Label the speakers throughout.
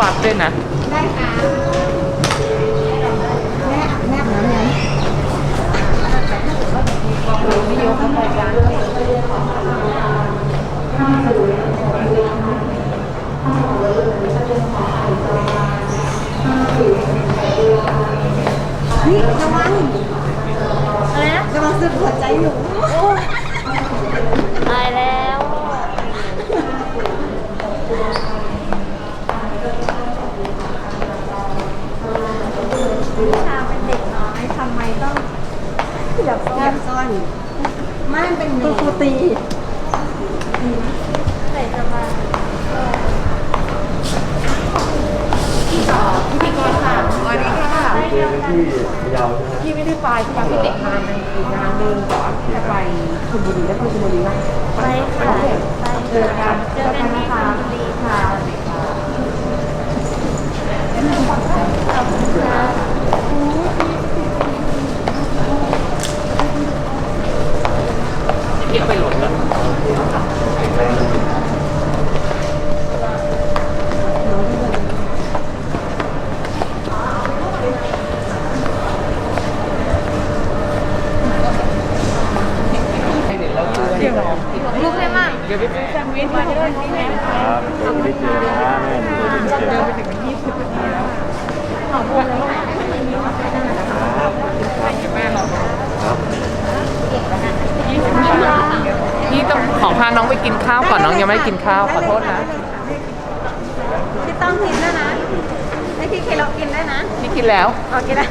Speaker 1: วัดด้วยนะ
Speaker 2: ได้ค่ะแม่แม่อาบน้ำยังไม่ยกเข้าไปกันนี่ระวัง
Speaker 3: อะไรนะ
Speaker 2: ระวังสึกหัวใจหนู
Speaker 3: ตายแล้ว ชาเป็นเด็กน้อยทำไมต้อง
Speaker 2: แบบซ่ อนซ่อนไม่มันเป็นคุณครูตี
Speaker 3: ใส่จะมา
Speaker 1: พิธีกรค่ะสวัสดีค่ะ
Speaker 3: ได้เดียวกัน
Speaker 1: พี่ไม่ได้ไปที่บางพี่ติดงานหนึงอีกงานหนึ่งก่อนที่จะไปชลบุรีแล้วไปชลบุรีนะ
Speaker 3: ไปค่ะไป
Speaker 1: เจอกัน
Speaker 3: เจอกันที่ชลบุรีค่ะขอบคุณค่ะ
Speaker 1: เรียกไปหลดแล้วเดี๋ยว
Speaker 3: ลูกให้มั่ง
Speaker 1: เดี๋ยวไปซื้อแซนด์วิชมาด้วยนี่แม่
Speaker 4: ครับเดี๋ยวไม่ได้เจอนะแม่หนูไม่ได้เจ
Speaker 1: เดิ
Speaker 4: อน
Speaker 1: ไปถึงยี่สิบนาทีแล้ว
Speaker 4: ครับ
Speaker 1: แม่หรอ
Speaker 4: ครับ
Speaker 1: ยี่สิบนาทีพี่ต้องขอพาน้องไปกิน ข้าวก่อนน้องยังไม่ได้กินข้าวขอโทษนะ
Speaker 2: พี่ต้องกินด้วยนะให้พี่เคโลกินด้วยนะ
Speaker 1: พี่กินแล้ว
Speaker 2: โอเคได้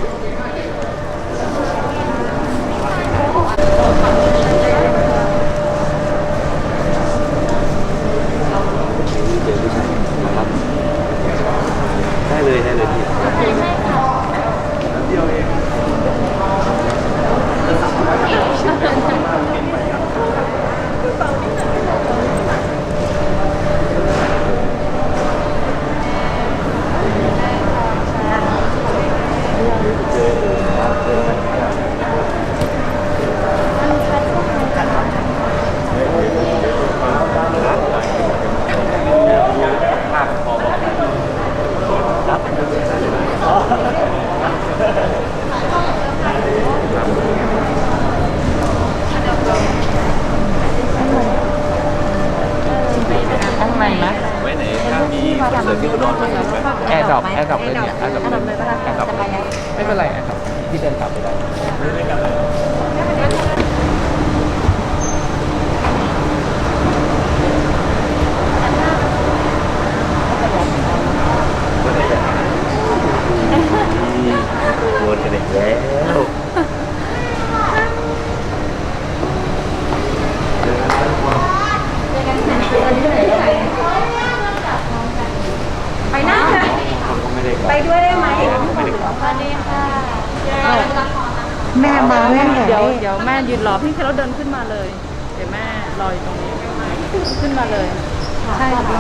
Speaker 4: เจอผู้ชายนะครับได้เลยได้เลยพี่
Speaker 3: ใช่ใช่ค่ะ
Speaker 4: เจอเลยครับเจอกันครับ
Speaker 1: ข้างในนะ
Speaker 4: ไว้ไหนถ้ามีคอนเสิร์ตที่อุดรมาถึงไหม
Speaker 1: แอร์ดรอปแอร์ดรอปเลยเนี่ยแอร์ดรอปเลยแอร์ดรอปไม่เป็นไรแอร์ดรอปพี่เดินกลับไปได้
Speaker 4: ก็ได้อย่างนั้นวนกันอีกแล้วเจอกันครับ
Speaker 2: ไปนะ
Speaker 4: ผมก็ ไม่ได้กลับ
Speaker 2: ไปด้วยได้ไหม
Speaker 4: ไม่ได้กลับ
Speaker 3: สวัสดีค่ะ
Speaker 2: แม่มาแม่ไหน
Speaker 5: เดี๋ยวเดี๋ยวแม่ยืนรอพี่แค่เราเดินขึ้นมาเลย เดี๋ยวแม่รออยู่ตรงนี้ขึ้นมาเลยใช่ค่ะ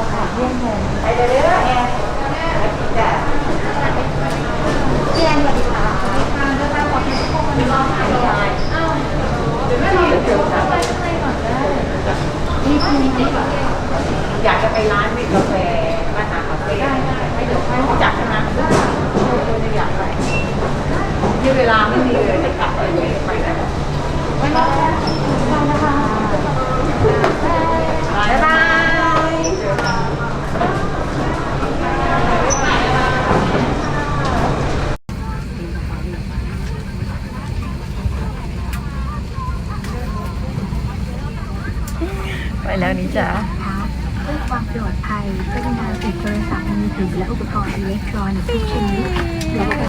Speaker 1: อยากจะไปร้านวิกาแฟร้านอาหารคาเฟ่ให้เดี๋ยวให้รู้จักนะอยากไป ที่เวลาไม่มีเลยจะกลับไปไปได้
Speaker 2: บ๊ายบาย
Speaker 5: ไปแล้วนี่จ้า
Speaker 6: เพื่อความปลอดภัยกรุณาปิดโทรศัพท์มือถือและอุปกรณ์อิเล็กทรอนิกส์ทุกชนิด